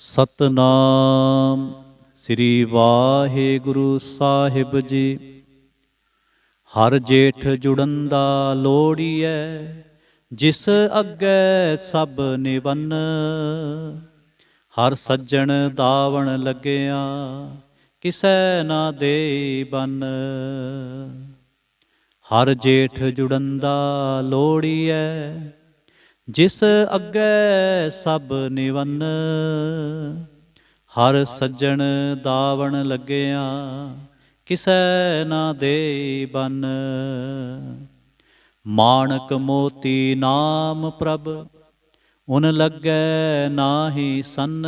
ਸਤਨਾਮ ਸ੍ਰੀ ਵਾਹਿਗੁਰੂ ਸਾਹਿਬ ਜੀ। ਹਰ ਜੇਠ ਜੁੜਨ ਜੁੜੰਦਾ ਲੋੜੀਐ ਜਿਸ ਅੱਗੇ ਸਭ ਨਿਵੰਨ। ਹਰ ਸੱਜਣ ਦਾਵਣ ਲੱਗਿਆ, ਕਿਸੈ ਨਾ ਦੇ ਬੰਨ। ਹਰ ਜੇਠ ਜੁੜਨ ਜੁੜੰਦਾ ਲੋੜੀਐ ਜਿਸ ਅੱਗੇ ਸਭ ਨਿਵੰਨ, ਹਰ ਸੱਜਣ ਦਾਵਣ ਲੱਗਿਆ, ਕਿਸੈ ਨਾ ਦੇ ਬੰਨ। ਮਾਣਕ ਮੋਤੀ ਨਾਮ ਪ੍ਰਭ, ਉਨ ਲੱਗੈ ਨਾਹੀ ਸੰਨ।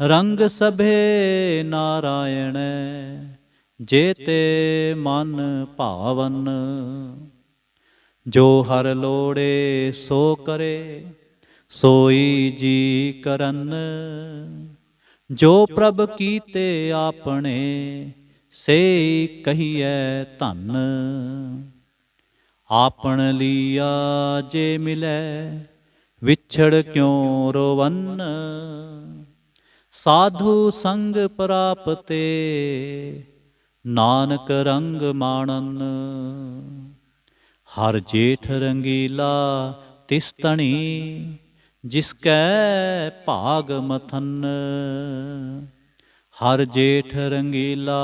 ਰੰਗ ਸਭੇ ਨਾਰਾਇਣ, ਜੇਤੇ ਮਨ ਭਾਵਨ। ਜੋ ਹਰ ਲੋੜੇ ਸੋ ਕਰੇ, ਸੋਈ ਜੀ ਕਰਨ। ਜੋ ਪ੍ਰਭ ਕੀਤੇ ਆਪਣੇ ਸੇ ਕਹੀਐ ਧੰਨ। ਆਪਣ ਲੀਆ ਜੇ ਮਿਲੈ, ਵਿਛੜ ਕਿਉ ਰੋਵਨ? ਸਾਧੂ ਸੰਗ ਪ੍ਰਾਪਤੇ, ਨਾਨਕ ਰੰਗ ਮਾਣਨ। ਹਰ ਜੇਠ ਰੰਗੀਲਾ ਤਿਸ ਤਣੀ ਜਿਸ ਕੈ ਭਾਗ ਮਥਨ। ਹਰ ਜੇਠ ਰੰਗੀਲਾ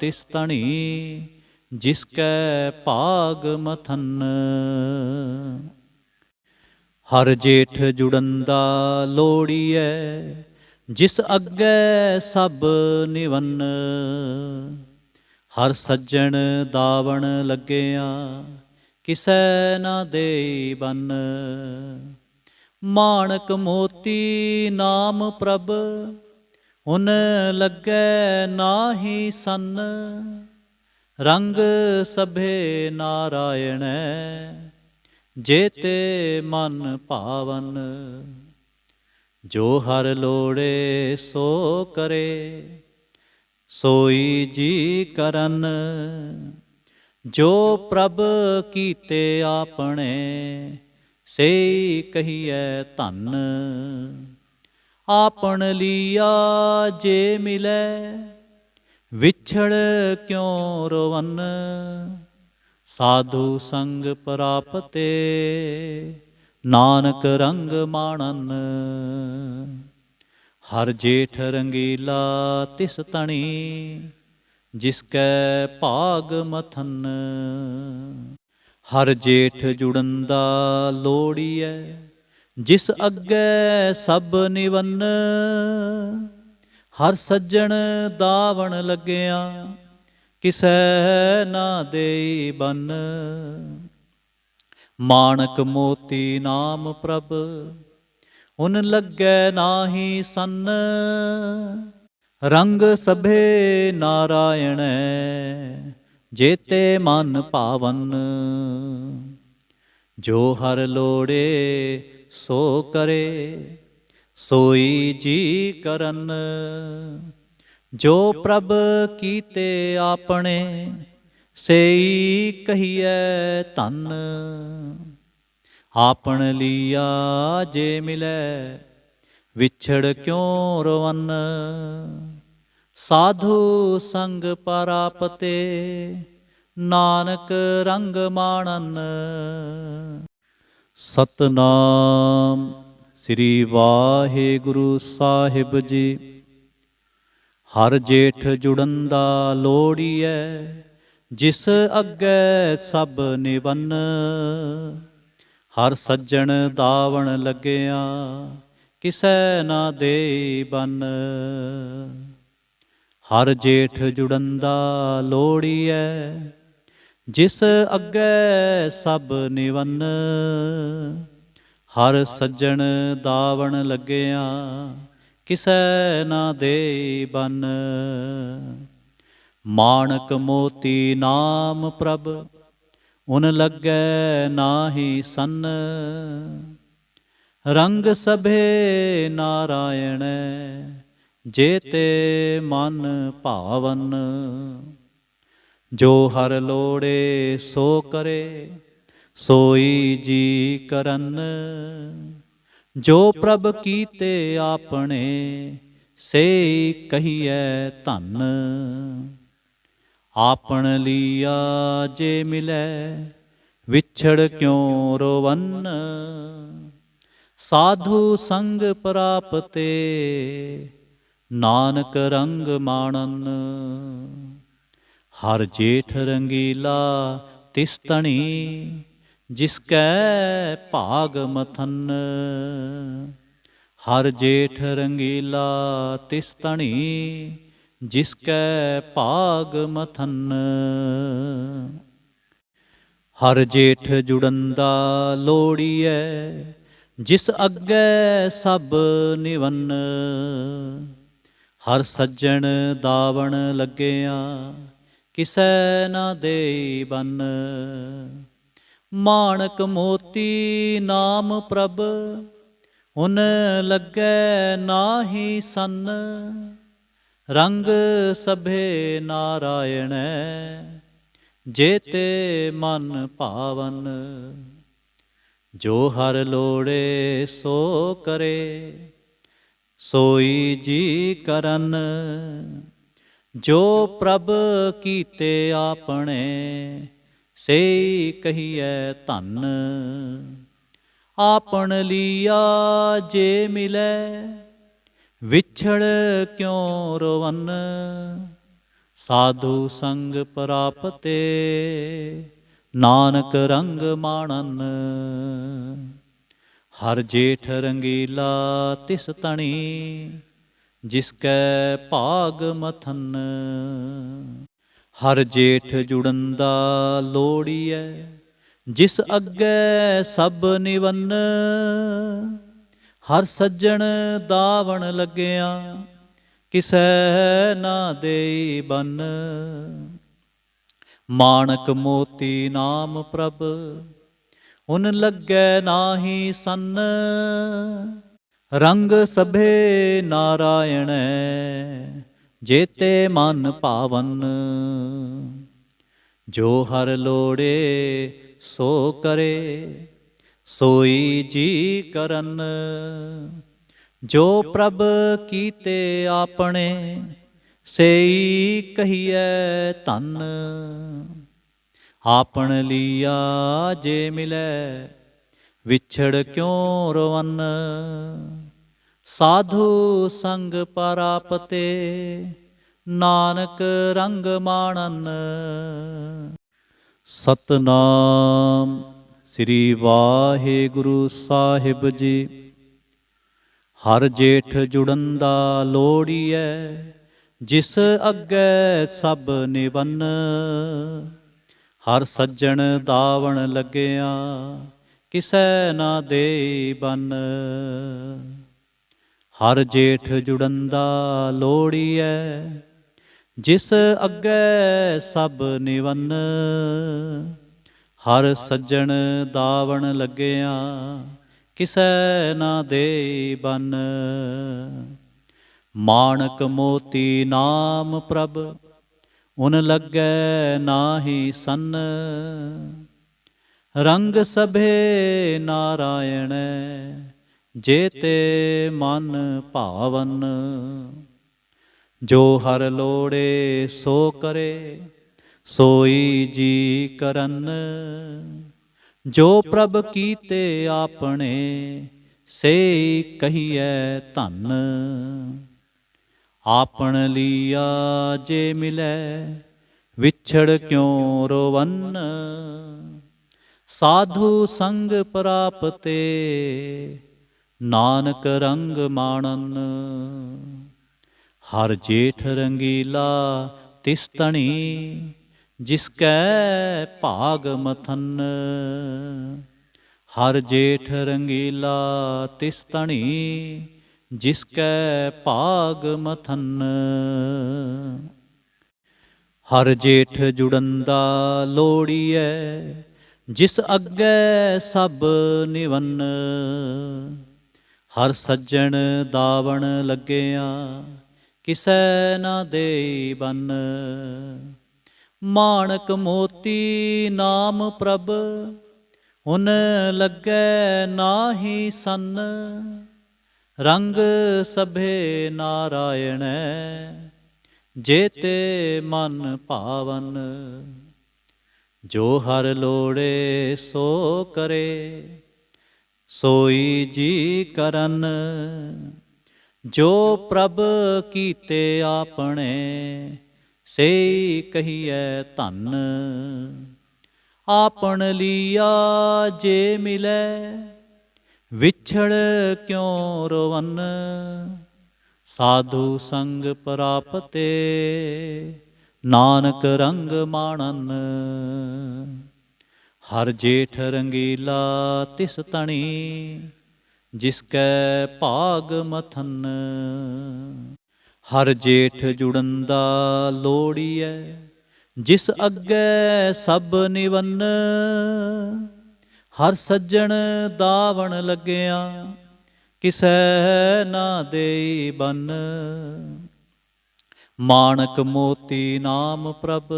ਤਿਸ ਤਣੀ ਜਿਸ ਕੈ ਭਾਗ ਮਥਨ। ਹਰ ਜੇਠ ਜੁੜੰਦਾ ਲੋੜੀਐ, ਜਿਸ ਅੱਗੇ ਸਭ ਨਿਵੰਨ। ਹਰ ਸੱਜਣ ਦਾਵਣ ਲੱਗਿਆ ਕਿਸੈ ਨਾ ਦੇ ਬੰਨ। ਮਾਣਕ ਮੋਤੀ ਨਾਮ ਪ੍ਰਭ ਉਨ ਲੱਗੈ ਨਾਹੀ ਸੰਨ। ਰੰਗ ਸਭੇ ਨਾਰਾਇਣੈ, ਜੇਤੇ ਮਨ ਭਾਵਨ। ਜੋ ਹਰ ਲੋੜੇ ਸੋ ਕਰੇ, ਸੋਈ ਜੀ ਕਰਨ। ਜੋ ਪ੍ਰਭ ਕੀਤੇ ਆਪਣੇ ਸੇ ਕਹੀਐ ਧੰਨ। ਆਪਣ ਲੀਆ ਜੇ ਮਿਲੈ, ਵਿਛੜ ਕਿਉ ਰਵਨ? ਸਾਧੂ ਸੰਗ ਪ੍ਰਾਪਤੇ, ਨਾਨਕ ਰੰਗ ਮਾਣਨ। ਹਰ ਜੇਠ ਰੰਗੀਲਾ ਤਿਸ ਤਣੀ ਜਿਸ ਕੈ ਭਾਗ ਮਥਨ, ਹਰ ਜੇਠ ਜੁੜੰਦਾ ਲੋੜੀਐ, ਜਿਸ ਅੱਗੇ ਸਭ ਨਿਵੰਨ, ਹਰ ਸੱਜਣ ਦਾਵਣ ਲੱਗਿਆ, ਕਿਸੈ ਨਾ ਦੇਈ ਬੰਨ। ਮਾਣਕ ਮੋਤੀ ਨਾਮ ਪ੍ਰਭ, ਉਨ ਲੱਗੈ ਨਾਹੀ ਸੰਨ। ਰੰਗ ਸਭੇ ਨਾਰਾਇਣ, ਜੇਤੇ ਮਨ ਭਾਵਨ ਜੋ ਹਰ ਲੋੜੇ, ਸੋ ਕਰੇ, ਸੋਈ ਜੀ ਕਰਨ। ਜੋ ਪ੍ਰਭ ਕੀਤੇ ਆਪਣੇ, ਸੇਈ ਕਹੀਐ ਧੰਨ। ਆਪਣ ਲੀਆ ਜੇ ਮਿਲੈ ਵਿਛੜ ਕਿਉ ਰਵਨ? ਸਾਧੂ ਸੰਗ ਪਰਾਪਤੇ, ਨਾਨਕ ਰੰਗ ਮਾਣਨ। ਸਤਨਾਮ ਸ੍ਰੀ ਵਾਹਿਗੁਰੂ ਸਾਹਿਬ ਜੀ। ਹਰ ਜੇਠ ਜੁੜਨ ਜੁੜੰਦਾ ਲੋੜੀਐ ਜਿਸ ਅੱਗੇ ਸਭ ਨਿਵੰਨ। ਹਰ ਸੱਜਣ ਦਾਵਣ ਲੱਗਿਆ ਕਿਸੈ ਨਾ ਦੇ ਬਨ। ਹਰ ਜੇਠ ਜੁੜੰਦਾ ਲੋੜੀਐ, ਜਿਸ ਅੱਗੇ ਸਭ ਨਿਵੰਨ। ਹਰ ਸੱਜਣ ਦਾਵਣ ਲੱਗਿਆ, ਕਿਸੈ ਨਾ ਦੇ ਬਨ। ਮਾਣਕ ਮੋਤੀ ਨਾਮ ਪ੍ਰਭ, ਉਨ ਲੱਗੈ ਨਾਹੀ ਸੰਨ। ਰੰਗ ਸਭੇ ਨਾਰਾਇਣੈ, ਜੇਤੇ ਮਨ ਭਾਵਨ। ਜੋ ਹਰ ਲੋੜੇ ਸੋ ਕਰੇ, ਸੋਈ ਜੀ ਕਰਨ। ਜੋ ਪ੍ਰਭ ਕੀਤੇ ਆਪਣੇ ਸੇ ਕਹੀਐ ਧਨ। ਆਪਣ ਲੀਆ ਜੇ ਮਿਲੈ, ਵਿਛੜ ਕਿਉ ਰੋਵਨ? ਸਾਧੂ ਸੰਗ ਪ੍ਰਾਪਤੇ, ਨਾਨਕ ਰੰਗ ਮਾਣਨ। ਹਰ ਜੇਠ ਰੰਗੀਲਾ ਤਿਸ ਤਣੀ ਜਿਸ ਕੈ ਭਾਗ ਮਥਨ। ਹਰ ਜੇਠ ਰੰਗੀਲਾ ਤਿਸ ਤਣੀ ਜਿਸ ਕੈ ਭਾਗ ਮਥਨ। ਹਰ ਜੇਠ ਜੁੜੰਦਾ ਲੋੜੀਐ ਜਿਸ ਅੱਗੇ ਸਭ ਨਿਵੰਨ, ਹਰ ਸੱਜਣ ਦਾਵਣ ਲੱਗਿਆ, ਕਿਸੈ ਨਾ ਦੇਈ ਬੰਨ। ਮਾਣਕ ਮੋਤੀ ਨਾਮ ਪ੍ਰਭ ਉਨ ਲੱਗੈ ਨਾਹੀ ਸੰਨ। ਰੰਗ ਸਭੇ ਨਾਰਾਇਣੈ, ਜੇਤੇ ਮਨ ਭਾਵਨ। ਜੋ ਹਰ ਲੋੜੇ ਸੋ ਕਰੇ, ਸੋਈ ਜੀ ਕਰਨ। ਜੋ ਪ੍ਰਭ ਕੀਤੇ ਆਪਣੇ ਸੇ ਕਹੀਐ ਧੰਨ। ਆਪਣ ਲੀਆ ਜੇ ਮਿਲੈ, ਵਿਛੜ ਕਿਉ ਰਵਨ? ਸਾਧੂ ਸੰਗ ਪ੍ਰਾਪਤੇ ਨਾਨਕ ਰੰਗ ਮਾਣਨ। ਹਰ ਜੇਠ ਰੰਗੀਲਾ ਤਿਸ ਤਣੀ, ਜਿਸ ਕੈ ਭਾਗ ਮਥਨ। ਹਰ ਜੇਠ ਜੁੜਨ ਜੁੜੰਦਾ ਲੋੜੀਐ, ਜਿਸ ਅੱਗੇ ਸਭ ਨਿਵੰਨ। ਹਰ ਸੱਜਣ ਦਾਵਣ ਲੱਗਿਆ, ਕਿਸੈ ਨਾ ਦੇਈ ਬੰਨ। ਮਾਣਕ ਮੋਤੀ ਨਾਮ ਪ੍ਰਭ, ਉਨ ਲੱਗੈ ਨਾਹੀ ਸੰਨ, ਰੰਗ ਸਭੇ ਨਾਰਾਇਣ, ਜੇਤੇ ਮਨ ਭਾਵਨ ਜੋ ਹਰ ਲੋੜੇ ਸੋ ਕਰੇ, ਸੋਈ ਜੀ ਕਰਨ। ਜੋ ਪ੍ਰਭ ਕੀਤੇ ਆਪਣੇ ਸੇਈ ਕਹੀਐ ਧੰਨ, ਆਪਣ ਲੀਆ ਜੇ ਮਿਲੈ, ਵਿਛੜ ਕਿਉ ਰਵਨ? ਸਾਧੂ ਸੰਗ ਪਰਾਪਤੇ, ਨਾਨਕ ਰੰਗ ਮਾਣਨ। ਸਤਨਾਮ ਸ੍ਰੀ ਵਾਹਿਗੁਰੂ ਸਾਹਿਬ ਜੀ। ਹਰ ਜੇਠ ਜੁੜਨ ਜੁੜੰਦਾ ਲੋੜੀਐ ਜਿਸ ਅੱਗੇ ਸਭ ਨਿਵੰਨ, ਹਰ ਸੱਜਣ ਦਾਵਣ ਲੱਗਿਆ, ਕਿਸੈ ਨਾ ਦੇ ਬਨ। ਹਰ ਜੇਠ ਜੁੜੰਦਾ ਲੋੜੀਐ, ਜਿਸ ਅੱਗੇ ਸਭ ਨਿਵੰਨ, ਹਰ ਸੱਜਣ ਦਾਵਣ ਲੱਗਿਆ, ਕਿਸੈ ਨਾ ਦੇ ਬੰਨ। ਮਾਣਕ ਮੋਤੀ ਨਾਮ ਪ੍ਰਭ, ਉਨ ਲੱਗੈ ਨਾਹੀ ਸੰਨ। ਰੰਗ ਸਭੇ ਨਾਰਾਇਣੈ, ਜੇਤੇ ਮਨ ਭਾਵਨ। ਜੋ ਹਰ ਲੋੜੇ ਸੋ ਕਰੇ, ਸੋਈ ਜੀ ਕਰਨ। ਜੋ ਪ੍ਰਭ ਕੀਤੇ ਆਪਣੇ ਸੇ ਕਹੀਐ ਧੰਨ। ਆਪਣ ਲੀਆ ਜੇ ਮਿਲੈ, ਵਿਛੜ ਕਿਉ ਰੋਵਨ? ਸਾਧੂ ਸੰਗ ਪ੍ਰਾਪਤੇ, ਨਾਨਕ ਰੰਗ ਮਾਣਨ। ਹਰ ਜੇਠ ਰੰਗੀਲਾ ਤਿਸ ਤਣੀ ਜਿਸ ਕੈ ਭਾਗ ਮਥਨ। ਹਰ ਜੇਠ ਰੰਗੀਲਾ ਤਿਸ ਤਣੀ ਜਿਸ ਕੈ ਭਾਗ ਮਥਨ, ਹਰ ਜੇਠ ਜੁੜੰਦਾ ਲੋੜੀਐ, ਜਿਸ ਅੱਗੇ ਸਭ ਨਿਵੰਨ, ਹਰ ਸੱਜਣ ਦਾਵਣ ਲੱਗਿਆ, ਕਿਸੈ ਨਾ ਦੇਈ ਬੰਨ। ਮਾਣਕ ਮੋਤੀ ਨਾਮ ਪ੍ਰਭ, ਉਨ ਲੱਗੈ ਨਾਹੀ ਸੰਨ ਰੰਗ ਸਭੇ ਨਾਰਾਇਣੈ ਜੇਤੇ ਮਨ ਭਾਵਨ, ਜੋ ਹਰ ਲੋੜੇ ਸੋ ਕਰੇ, ਸੋਈ ਜੀ ਕਰਨ, ਜੋ ਪ੍ਰਭ ਕੀਤੇ ਆਪਣੇ, ਸੇਈ ਕਹੀਐ ਧੰਨ, ਆਪਣ ਲੀਆ ਜੇ ਮਿਲੈ ਵਿਛੜ ਕਿਉ ਰਵਨ? ਸਾਧੂ ਸੰਗ ਪ੍ਰਾਪਤੇ, ਨਾਨਕ ਰੰਗ ਮਾਣਨ। ਹਰ ਜੇਠ ਰੰਗੀਲਾ ਤਿਸ ਤਣੀ, ਜਿਸ ਕੈ ਭਾਗ ਮਥਨ। ਹਰ ਜੇਠ ਜੁੜਨ ਜੁੜੰਦਾ ਲੋੜੀਐ, ਜਿਸ ਅੱਗੇ ਸਭ ਨਿਵੰਨ। ਹਰ ਸੱਜਣ ਦਾਵਣ ਲੱਗਿਆ, ਕਿਸੈ ਨਾ ਦੇਈ ਬੰਨ। ਮਾਣਕ ਮੋਤੀ ਨਾਮ ਪ੍ਰਭ,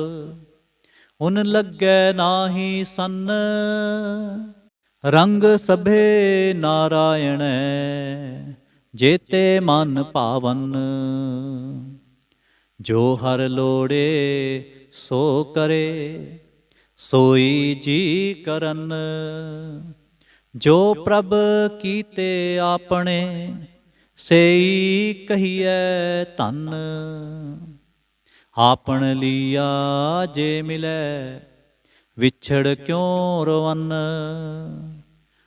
ਉਨ ਲੱਗੈ ਨਾਹੀ ਸੰਨ। ਰੰਗ ਸਭੇ ਨਾਰਾਇਣ, ਜੇਤੇ ਮਨ ਭਾਵਨ ਜੋ ਹਰ ਲੋੜੇ ਸੋ ਕਰੇ ਸੋਈ ਜੀ ਕਰਨ, ਜੋ ਪ੍ਰਭ ਕੀਤੇ ਆਪਣੇ, ਸੇਈ ਕਹੀਐ ਧੰਨ। ਆਪਣ ਲੀਆ ਜੇ ਮਿਲੈ, ਵਿਛੜ ਕਿਉ ਰਵਨ?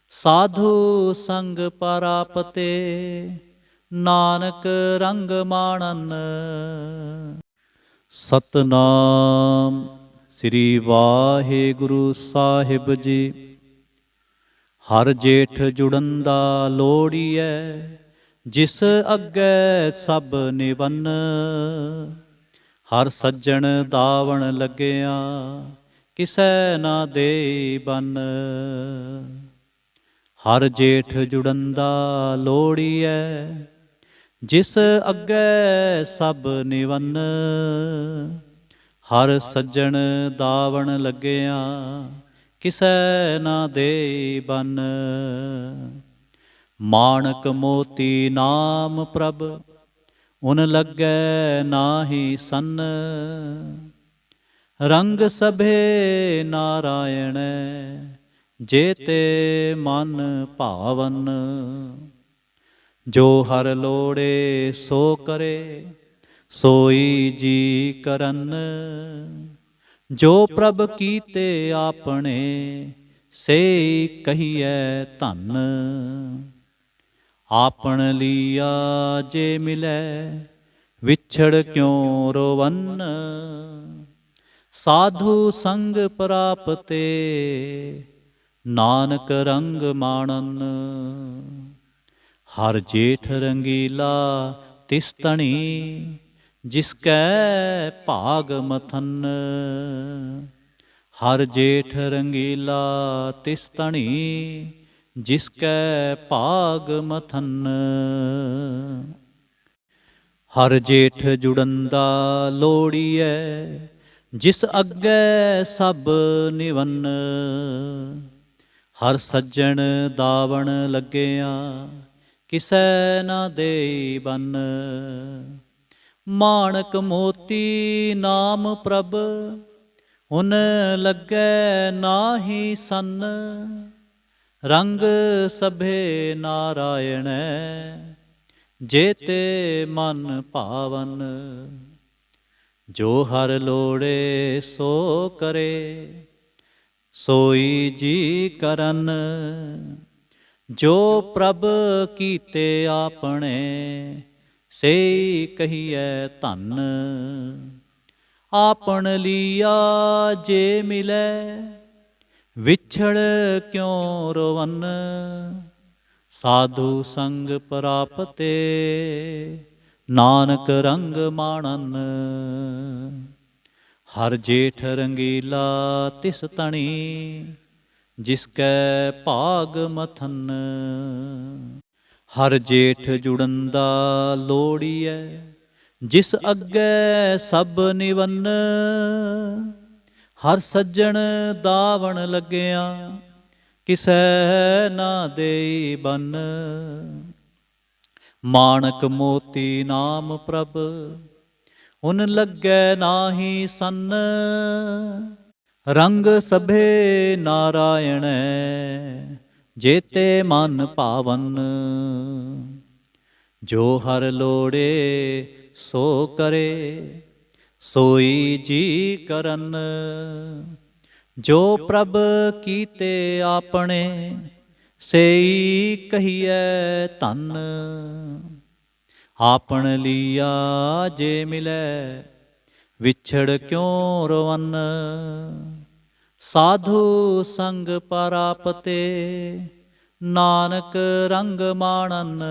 ਸਾਧੂ ਸੰਗ ਪਰਾਪਤੇ, ਨਾਨਕ ਰੰਗ ਮਾਣਨ। ਸਤਨਾਮ ਸ੍ਰੀ ਵਾਹਿਗੁਰੂ ਸਾਹਿਬ ਜੀ। ਹਰ ਜੇਠ ਜੁੜਨ ਜੁੜੰਦਾ ਲੋੜੀਐ ਜਿਸ ਅੱਗੇ ਸਭ ਨਿਵੰਨ। ਹਰ ਸੱਜਣ ਦਾਵਣ ਲੱਗਿਆ, ਕਿਸੈ ਨਾ ਦੇ ਬੰਨ। ਹਰ ਜੇਠ ਜੁੜਨ ਜੁੜੰਦਾ ਲੋੜੀਐ ਜਿਸ ਅੱਗੇ ਸਭ ਨਿਵੰਨ। ਹਰ ਸੱਜਣ ਦਾਵਣ ਲੱਗਿਆ, ਕਿਸੈ ਨਾ ਦੇ ਬੰਨ। ਮਾਣਕ ਮੋਤੀ ਨਾਮ ਪ੍ਰਭ, ਉਨ ਲੱਗੈ ਨਾਹੀ ਸੰਨ। ਰੰਗ ਸਭੇ ਨਾਰਾਇਣ ਜੇ ਤੇ ਮਨ ਭਾਵਨ। ਜੋ ਹਰ ਲੋੜੇ ਸੋ ਕਰੇ ਸੋਈ ਜੀ ਕਰਨ, ਜੋ ਪ੍ਰਭ ਕੀਤੇ ਆਪਣੇ ਸੇ ਕਹੀਐ ਧੰਨ। ਆਪਣ ਲੀਆ ਜੇ ਮਿਲੈ, ਵਿਛੜ ਕਿਉ ਰੋਵਨ? ਸਾਧੂ ਸੰਗ ਪ੍ਰਾਪਤੇ, ਨਾਨਕ ਰੰਗ ਮਾਣਨ। ਹਰ ਜੇਠ ਰੰਗੀਲਾ ਤਿਸ ਤਣੀ ਜਿਸ ਕੈ ਭਾਗ ਮਥਨ, ਹਰ ਜੇਠ ਰੰਗੀਲਾ ਤਿਸ ਤਣੀ ਜਿਸ ਕੈ ਭਾਗ ਮਥਨ। ਹਰ ਜੇਠ ਜੁੜੰਦਾ ਲੋੜੀਐ, ਜਿਸ ਅੱਗੇ ਸਭ ਨਿਵੰਨ। ਹਰ ਸੱਜਣ ਦਾਵਣ ਲੱਗਿਆ, ਕਿਸੈ ਨਾ ਦੇਈ ਬੰਨ। ਮਾਣਕ ਮੋਤੀ ਨਾਮ ਪ੍ਰਭ ਉਨ ਲੱਗੈ ਨਾਹੀ ਸੰਨ। ਰੰਗ ਸਭੇ ਨਾਰਾਇਣੈ, ਜੇਤੇ ਮਨ ਭਾਵਨ। ਜੋ ਹਰ ਲੋੜੇ ਸੋ ਕਰੇ, ਸੋਈ ਜੀ ਕਰਨ। ਜੋ ਪ੍ਰਭ ਕੀਤੇ ਆਪਣੇ ਸੇ ਕਹੀਐ ਧੰਨ। ਆਪਣ ਲੀਆ ਜੇ ਮਿਲੈ, ਵਿਛੜ ਕਿਉ ਰਵਨ? ਸਾਧੂ ਸੰਗ ਪ੍ਰਾਪਤੇ, ਨਾਨਕ ਰੰਗ ਮਾਣਨ। ਹਰ ਜੇਠ ਰੰਗੀਲਾ ਤਿਸ ਤਣੀ, ਜਿਸ ਕੈ ਭਾਗ ਮਥਨ। ਹਰ ਜੇਠ ਜੁੜੰਦਾ ਲੋੜੀਐ ਜਿਸ ਅੱਗੇ ਸਭ ਨਿਵੰਨ। ਹਰ ਸੱਜਣ ਦਾਵਣ ਲੱਗਿਆ, ਕਿਸੈ ਨਾ ਦੇਈ ਬੰਨ। ਮਾਣਕ ਮੋਤੀ ਨਾਮ ਪ੍ਰਭ, ਉਨ ਲੱਗੈ ਨਾਹੀ ਸੰਨ। ਰੰਗ ਸਭੇ ਨਾਰਾਇਣੈ ਜੇਤੇ ਮਨ ਭਾਵਨ ਜੋ ਹਰ ਲੋੜੇ ਸੋ ਕਰੇ, ਸੋਈ ਜੀ ਕਰਨ। ਜੋ ਪ੍ਰਭ ਕੀਤੇ ਆਪਣੇ, ਸੇਈ ਕਹੀਐ ਧਨ। ਆਪਣ ਲੀਆ ਜੇ ਮਿਲੈ, ਵਿਛੜ ਕਿਉ ਰਵਨ? ਸਾਧੂ ਸੰਗ ਪਰਾਪਤੇ, ਨਾਨਕ ਰੰਗ ਮਾਣਨ।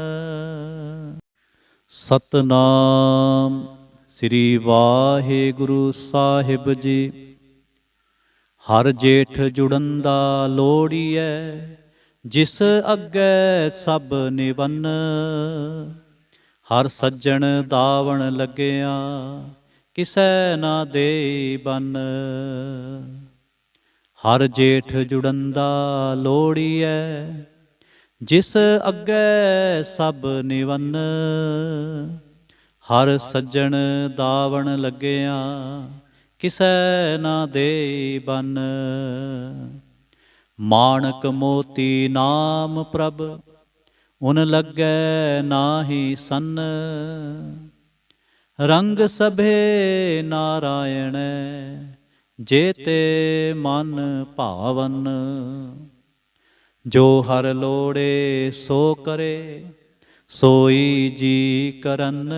ਸਤਨਾਮ ਸ੍ਰੀ ਵਾਹਿਗੁਰੂ ਸਾਹਿਬ ਜੀ। ਹਰ ਜੇਠ ਜੁੜਨ ਦਾ ਲੋੜੀਐ ਜਿਸ ਅੱਗੇ ਸਭ ਨਿਵੰਨ। ਹਰ ਸੱਜਣ ਦਾਵਣ ਲੱਗਿਆ, ਕਿਸੈ ਨਾ ਦੇ ਬੰਨ। ਹਰ ਜੇਠ ਜੁੜਨ ਦਾ ਲੋੜੀਐ, ਜਿਸ ਅੱਗੇ ਸਭ ਨਿਵੰਨ। ਹਰ ਸੱਜਣ ਦਾਵਣ ਲੱਗਿਆ, ਕਿਸੈ ਨਾ ਦੇ ਬਨ। ਮਾਣਕ ਮੋਤੀ ਨਾਮ ਪ੍ਰਭ, ਉਨ ਲੱਗੈ ਨਾਹੀ ਸੰਨ। ਰੰਗ ਸਭੇ ਨਾਰਾਇਣ ਜੇ ਤੇ ਮਨ ਭਾਵਨ, ਜੋ ਹਰ ਲੋੜੇ ਸੋ ਕਰੇ, ਸੋਈ ਜੀ ਕਰਨ।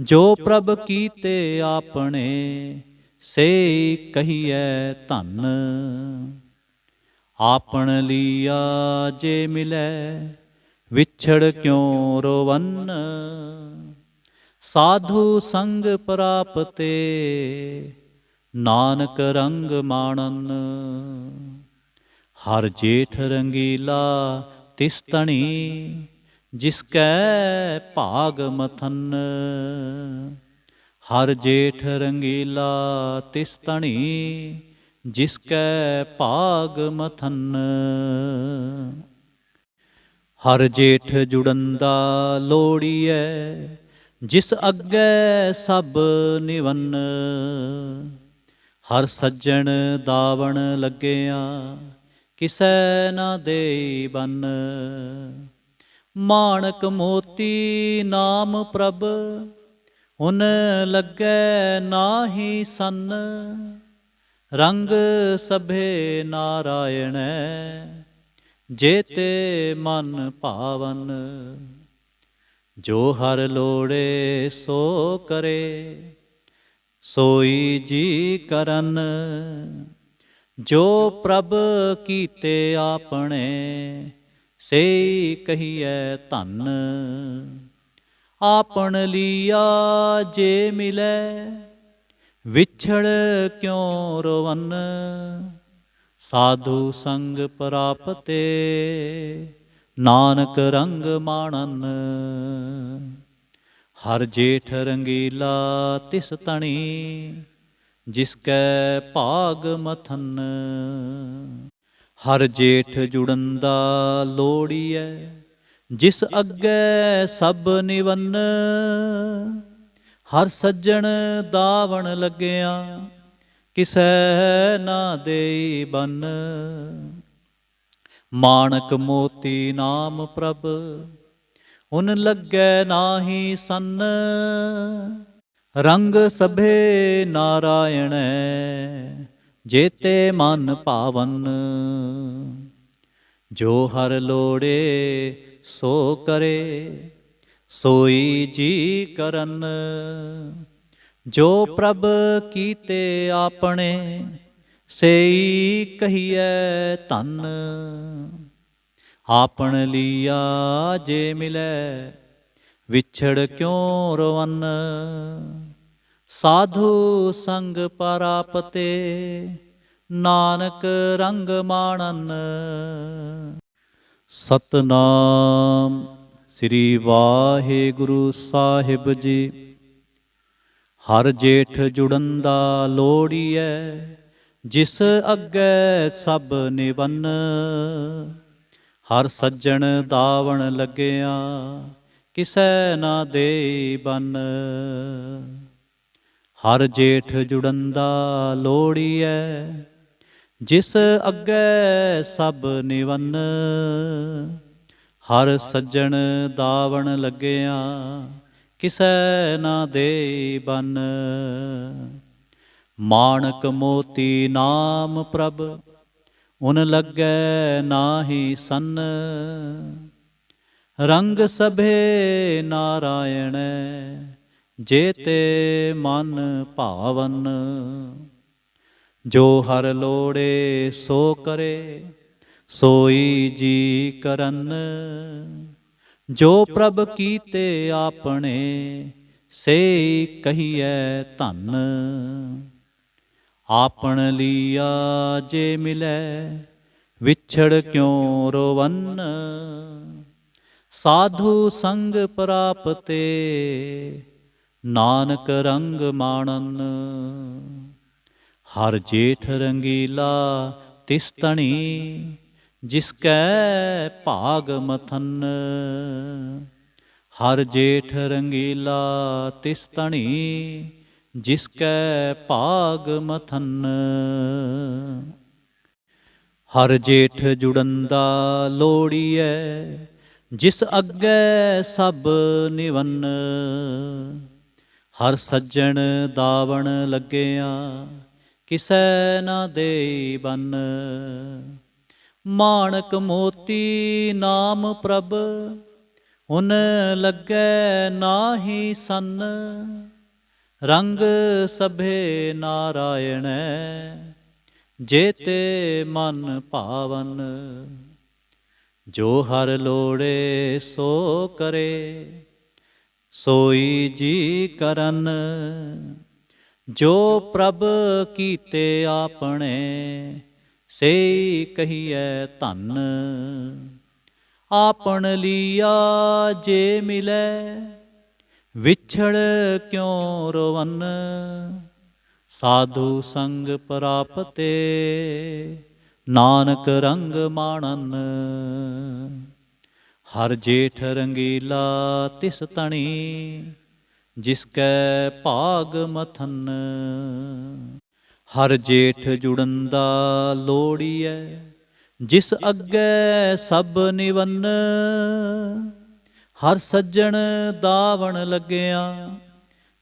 ਜੋ ਪ੍ਰਭ ਕੀਤੇ ਆਪਣੇ ਸੇ ਕਹੀਐ ਧਨ। ਆਪਣ ਲੀਆ ਜੇ ਮਿਲੈ, ਵਿਛੜ ਕਿਉ ਰੋਵਨ? ਸਾਧੂ ਸੰਗ ਪ੍ਰਾਪਤੇ ਨਾਨਕ ਰੰਗ ਮਾਣਨ। ਹਰ ਜੇਠ ਰੰਗੀਲਾ ਤਿਸ ਤਣੀ ਜਿਸ ਕੈ ਭਾਗ ਮਥਨ। ਹਰ ਜੇਠ ਰੰਗੀਲਾ ਤਿਸ ਤਣੀ ਜਿਸ ਕੈ ਭਾਗ ਮਥਨ। ਹਰ ਜੇਠ ਜੁੜਨ ਦਾ ਲੋੜੀਐ, ਜਿਸ ਅੱਗੇ ਸਭ ਨਿਵੰਨ। ਹਰ ਸੱਜਣ ਦਾਵਣ ਲੱਗਿਆ, ਕਿਸੈ ਨਾ ਦੇਈ ਬਨ। ਮਾਣਕ ਮੋਤੀ ਨਾਮ ਪ੍ਰਭ ਉਨ ਲੱਗੈ ਨਾਹੀ ਸੰਨ। ਰੰਗ ਸਭੇ ਨਾਰਾਇਣੈ, ਜੇਤੇ ਮਨ ਭਾਵਨ। ਜੋ ਹਰ ਲੋੜੇ ਸੋ ਕਰੇ ਸੋਈ ਜੀ ਕਰਨ, ਜੋ ਪ੍ਰਭ ਕੀਤੇ ਆਪਣੇ ਸੇ ਕਹੀਐ ਧੰਨ। ਆਪਣ ਲੀਆ ਜੇ ਮਿਲੈ, ਵਿਛੜ ਕਿਉ ਰਵਨ? ਸਾਧੂ ਸੰਗ ਪ੍ਰਾਪਤੇ, ਨਾਨਕ ਰੰਗ ਮਾਣਨ। ਹਰ ਜੇਠ ਰੰਗੀਲਾ ਤਿਸ ਤਣੀ, ਜਿਸ ਕੈ ਭਾਗ ਮਥਨ। ਹਰ ਜੇਠ ਜੁੜਨ ਦਾ ਲੋੜੀਐ, ਜਿਸ ਅੱਗੇ ਸਭ ਨਿਵੰਨ। ਹਰ ਸੱਜਣ ਦਾਵਣ ਲੱਗਿਆ, ਕਿਸੈ ਨਾ ਦੇਈ ਬੰਨ। ਮਾਣਕ ਮੋਤੀ ਨਾਮ ਪ੍ਰਭ ਉਨ ਲੱਗੈ ਨਾਹੀ ਸੰਨ, ਰੰਗ ਸਭੇ ਨਾਰਾਇਣ, ਜੇਤੇ ਮਨ ਭਾਵਨ ਜੋ ਹਰ ਲੋੜੇ ਸੋ ਕਰੇ, ਸੋਈ ਜੀ ਕਰਨ। ਜੋ ਪ੍ਰਭ ਕੀਤੇ ਆਪਣੇ, ਸੇਈ ਕਹੀਐ ਧੰਨ। ਆਪਣ ਲੀਆ ਜੇ ਮਿਲੈ, ਵਿਛੜ ਕਿਉ ਰਵਨ? ਸਾਧੂ ਸੰਗ ਪਰਾਪਤੇ, ਨਾਨਕ ਰੰਗ ਮਾਣਨ। ਸਤਨਾਮ ਸ੍ਰੀ ਵਾਹਿਗੁਰੂ ਸਾਹਿਬ ਜੀ। ਹਰ ਜੇਠ ਜੁੜਨ ਦਾ ਲੋੜੀਐ, ਜਿਸ ਅੱਗੇ ਸਭ ਨਿਵੰਨ। ਹਰ ਸੱਜਣ ਦਾਵਣ ਲੱਗਿਆ, ਕਿਸੈ ਨਾ ਦੇ ਬਨ। ਹਰ ਜੇਠ ਜੁੜੰਦਾ ਲੋੜੀਐ, ਜਿਸ ਅੱਗੇ ਸਭ ਨਿਵੰਨ। ਹਰ ਸੱਜਣ ਦਾਵਣ ਲੱਗਿਆ, ਕਿਸੈ ਨਾ ਦੇ ਬਨ। ਮਾਣਕ ਮੋਤੀ ਨਾਮ ਪ੍ਰਭ ਉਨ ਲੱਗੈ ਨਾਹੀ ਸੰਨ। ਰੰਗ ਸਭੇ ਨਾਰਾਇਣ ਜੇ ਤੇ ਮਨ ਭਾਵਨ। ਜੋ ਹਰ ਲੋੜੇ ਸੋ ਕਰੇ, ਸੋਈ ਜੀ ਕਰਨ। ਜੋ ਪ੍ਰਭ ਕੀਤੇ ਆਪਣੇ ਸੇ ਕਹੀਐ ਧੰਨ। ਆਪਣ ਲੀਆ ਜੇ ਮਿਲੈ, ਵਿਛੜ ਕਿਉ ਰੋਵਨ? ਸਾਧੂ ਸੰਗ ਪ੍ਰਾਪਤੇ, ਨਾਨਕ ਰੰਗ ਮਾਣਨ। ਹਰ ਜੇਠ ਰੰਗੀਲਾ ਤਿਸ ਤਣੀ ਜਿਸ ਕੈ ਭਾਗ ਮਥਨ। ਹਰ ਜੇਠ ਰੰਗੀਲਾ ਤਿਸ ਤਣੀ ਜਿਸ ਕੈ ਭਾਗ ਮਥਨ। ਹਰ ਜੇਠ ਜੁੜੰਦਾ ਲੋੜੀਐ, ਜਿਸ ਅੱਗੇ ਸਭ ਨਿਵੰਨ। ਹਰ ਸੱਜਣ ਦਾਵਣ ਲੱਗਿਆ, ਕਿਸੈ ਨਾ ਦੇ ਬੰਨ। ਮਾਣਕ ਮੋਤੀ ਨਾਮ ਪ੍ਰਭ, ਉਨ ਲੱਗੈ ਨਾਹੀ ਸੰਨ। ਰੰਗ ਸਭੇ ਨਾਰਾਇਣੈ ਜੇਤੇ ਮਨ ਭਾਵਨ। ਜੋ ਹਰ ਲੋੜੇ ਸੋ ਕਰੇ, ਸੋਈ ਜੀ ਕਰਨ। ਜੋ ਪ੍ਰਭ ਕੀਤੇ ਆਪਣੇ ਸੇ ਕਹੀਐ ਧੰਨ। ਆਪਣ ਲੀਆ ਜੇ ਮਿਲੈ ਵਿਛੜ ਕਿਉ ਰਵਨ? ਸਾਧੂ ਸੰਗ ਪ੍ਰਾਪਤੇ, ਨਾਨਕ ਰੰਗ ਮਾਣਨ। ਹਰ ਜੇਠ ਰੰਗੀਲਾ ਤਿਸ ਤਣੀ, ਜਿਸ ਕੈ ਭਾਗ ਮਥਨ। ਹਰ ਜੇਠ ਜੁੜਨ ਜੁੜੰਦਾ ਲੋੜੀਐ, ਜਿਸ ਅੱਗੇ ਸਭ ਨਿਵੰਨ। ਹਰ ਸੱਜਣ ਦਾਵਣ ਲੱਗਿਆ,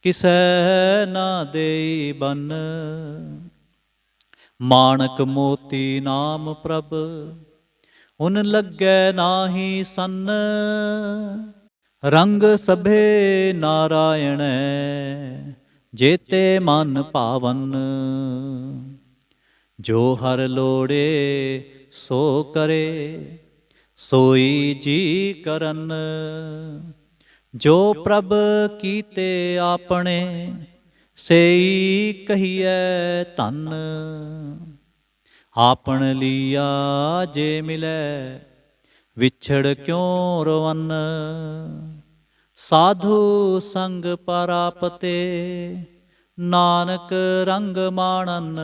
ਕਿਸੈ ਨਾ ਦੇਈ ਬਨ। ਮਾਣਕ ਮੋਤੀ ਨਾਮ ਪ੍ਰਭ, ਉਨ ਲੱਗੈ ਨਾਹੀ ਸੰਨ। ਰੰਗ ਸਭੇ ਨਾਰਾਇਣ, ਜੇਤੇ ਮਨ ਭਾਵਨ ਜੋ ਹਰ ਲੋੜੇ ਸੋ ਕਰੇ ਸੋਈ ਜੀ ਕਰਨ। ਜੋ ਪ੍ਰਭ ਕੀਤੇ ਆਪਣੇ, ਸੇਈ ਕਹੀਐ ਧਨ। ਆਪਣ ਲੀਆ ਜੇ ਮਿਲੈ, ਵਿਛੜ ਕਿਉ ਰਵਨ? ਸਾਧੂ ਸੰਗ ਪਰਾਪਤੇ, ਨਾਨਕ ਰੰਗ ਮਾਣਨ।